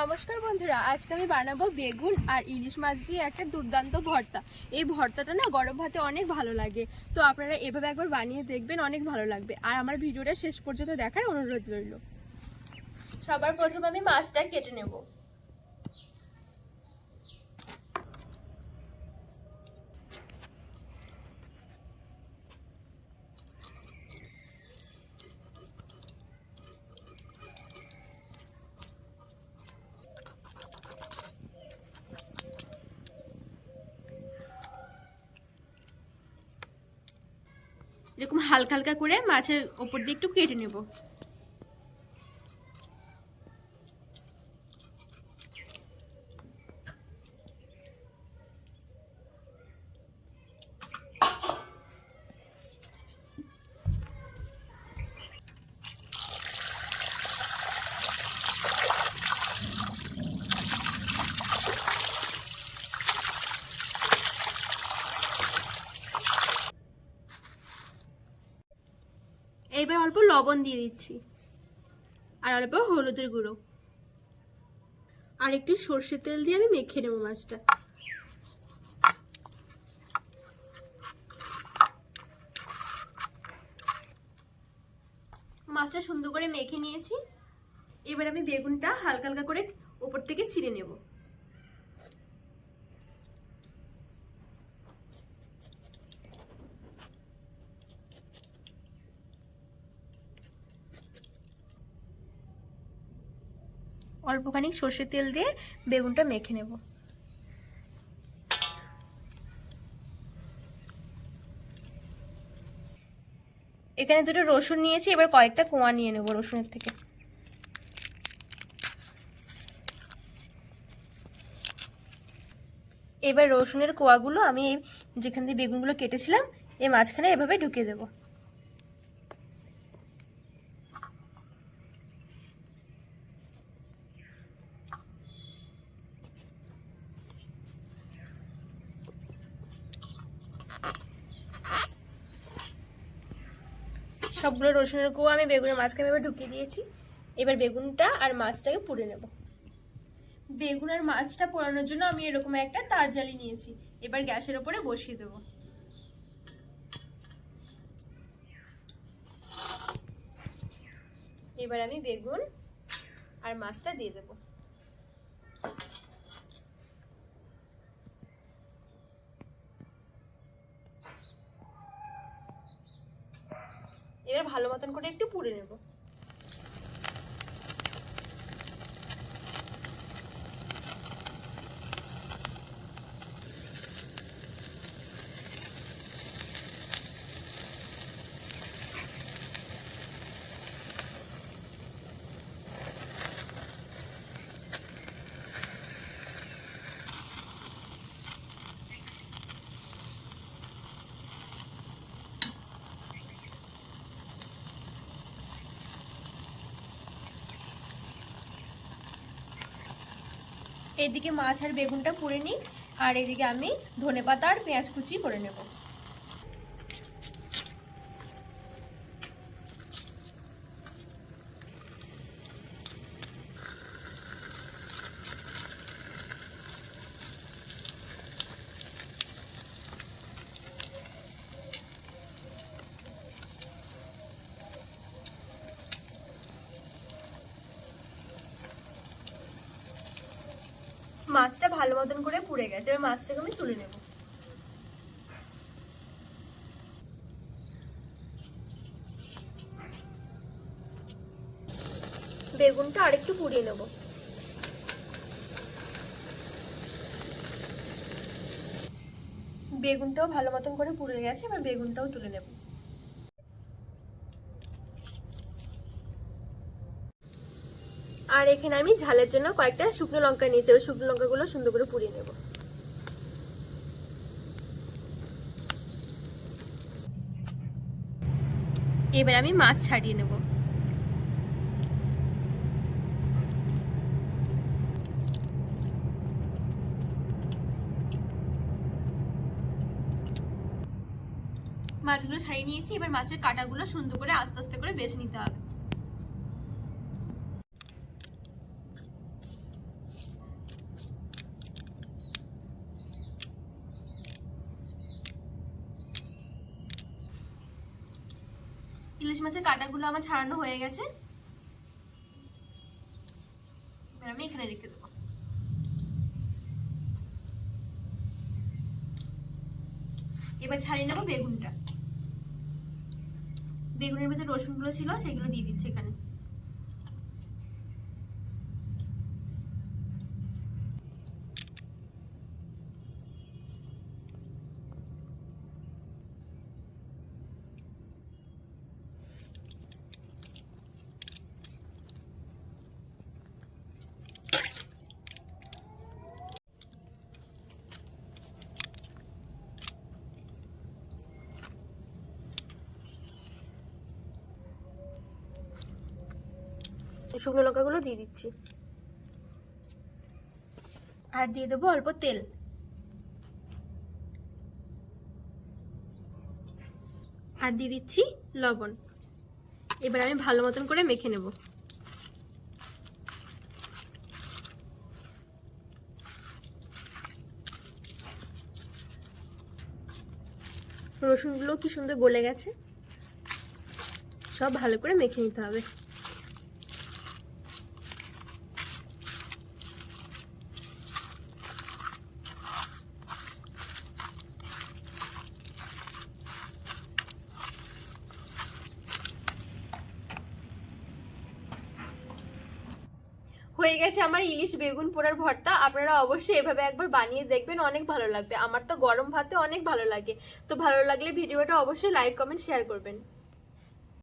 নমস্কার বন্ধুরা, আজকে আমি বানাবো বেগুন আর ইলিশ মাছ দিয়ে একটা দুর্দান্ত ভর্তা। এই ভর্তাটা না গরম ভাতে অনেক ভালো লাগে। তো আপনারা এভাবে একবার বানিয়ে দেখবেন, অনেক ভালো লাগবে। আর আমার ভিডিওটা শেষ পর্যন্ত দেখার অনুরোধ রইল। সবার প্রথমে আমি মাছটা কেটে নেব। এরকম হালকা হালকা করে মাছের ওপর দিয়ে একটু কেটে নেব। অল্প লবণ দিয়ে দিচ্ছি। আর অল্প হলুদের গুঁড়ো। আর একটু সর্ষের তেল দিয়ে আমি মেখে নেব মাছটা। মাছটা সুন্দর করে মেখে নিয়েছি। এবার আমি বেগুনটা হালকা হালকা করে উপর থেকে ছিঁড়ে নেব। অল্পখানি সর্ষের তেল দিয়ে বেগুনটা মেখে নেব। এখানে দুটো রসুন নিয়েছি, এবার কয়েকটা কোয়া নিয়ে নেব রসুনের থেকে। এবার রসুনের কোয়াগুলো আমি যেখান দিয়ে বেগুনগুলো কেটেছিলাম এই মাঝখানে এভাবে ঢুকিয়ে দেবো। সবগুলো রসুনের কুয়া আমি বেগুনের মাঝখানে এবার ঢুকিয়ে দিয়েছি। এবার বেগুনটা আর মাছটাকে পুড়ে নেব। বেগুন আর মাছটা পোড়ানোর জন্য আমি এরকম একটা তার জালি নিয়েছি। এবার গ্যাসের ওপরে বসিয়ে দেব। এবার আমি বেগুন আর মাছটা দিয়ে দেব। ভালো মতন করে একটু পুড়ে নেব। এদিকে মাছ আর বেগুনটা পুড়ে নিই আর এদিকে আমি ধনে পাতা আর পেঁয়াজ কুচি করে নেব। মাছটা ভালো মতন করে পুড়ে গেছে, এবার মাছটাকে আমি তুলে নেব। বেগুনটা আরেকটু পুড়িয়ে নেব। বেগুনটাও ভালো মতন করে পুড়ে গেছে, এবার বেগুনটাও তুলে নেব। আর এখানে আমি ঝালের জন্য কয়েকটা শুকনো লঙ্কা নিয়েছি। ওই শুকনো লঙ্কাগুলো সুন্দর করে পুড়িয়ে নেব। এবার আমি মাছ ছাড়িয়ে নেব। মাছগুলো ছাড়িয়ে নিয়েছি। এবার মাছের কাঁটাগুলো সুন্দর করে আস্তে আস্তে করে বেছে নিতে হবে ইলিশ মাছের কাঁটাগুলো আমার ছাড়ানো হয়ে গেছে। আমি এখানে রেখে দেবো। এবার ছাড়িয়ে নেব বেগুনটা। বেগুনের ভেতরে রসুনগুলো ছিল, সেগুলো দিয়ে দিচ্ছে এখানে। শুকনো লঙ্কাগুলো দিয়ে দিচ্ছি। আর দিয়ে দেবো অল্প তেল। আর দিয়ে দিচ্ছি লবণ। এবার আমি ভালো মতন করে মেখে নেব। রসুনগুলো কি সুন্দর গলে গেছে। সব ভালো করে মেখে নিতে হবে। হয়ে গেছে আমার ইলিশ বেগুন পোড়ার ভর্তা। আপনারা অবশ্যই এভাবে একবার বানিয়ে দেখবেন, অনেক ভালো লাগবে। আমার তো গরম ভাতে অনেক ভালো লাগে। তো ভালো লাগলে ভিডিওটা অবশ্যই লাইক কমেন্ট শেয়ার করবেন।